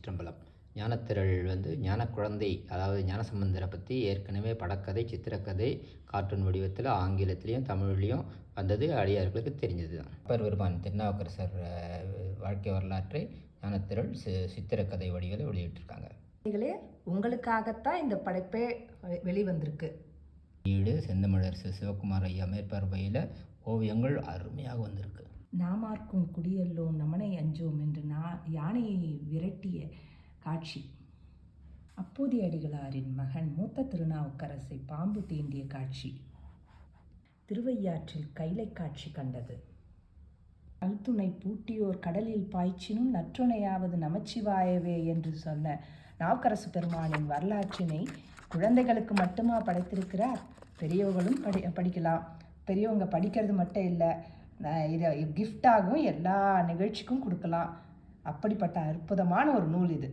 திருச்சிற்றம்பலம் ஞானத்திரள் வந்து ஞான குழந்தை அதாவது ஞானசம்பந்தரை பற்றி ஏற்கனவே படக்கதை சித்திரக்கதை கார்ட்டூன் வடிவத்தில் ஆங்கிலத்திலையும் தமிழ்லையும் வந்தது அடியார்களுக்கு தெரிஞ்சது தான் அப்பர் பெருமான் திருநாவுக்கரசர் வாழ்க்கை வரலாற்றை ஞானத்திரள் சி சித்திரக்கதை வடிவில் வெளியிட்டிருக்காங்க. குழந்தைகளே உங்களுக்காகத்தான் இந்த படைப்பே வெளிவந்திருக்கு. ஈடு செந்தமிழரசு சிவகுமார் ஐயா மேற்பார்வையில் ஓவியங்கள் அருமையாக வந்திருக்கு. நாமார்க்கும் குடியல்லோம் நமனை அஞ்சோம் என்று நா யானையை விரட்டிய காட்சி. அப்போதைய அடிகளாரின் மகன் மூத்த திருநாவுக்கரசை பாம்பு தீண்டிய காட்சி. திருவையாற்றில் கைலை காட்சி கண்டது. கல்துணை பூட்டியோர் கடலில் பாய்ச்சினும் நற்றுணையாவது நமச்சிவாயவே என்று சொன்ன நாவுக்கரசு பெருமானின் வரலாற்றினை குழந்தைகளுக்கு மட்டுமா படைத்திருக்கிறார்? பெரியவர்களும் படி படிக்கலாம். பெரியவங்க படிக்கிறது மட்டும் இல்லை இதை கிஃப்டாகவும் எல்லா நிகழ்ச்சிக்கும் கொடுக்கலாம். அப்படிப்பட்ட அற்புதமான ஒரு நூல் இது.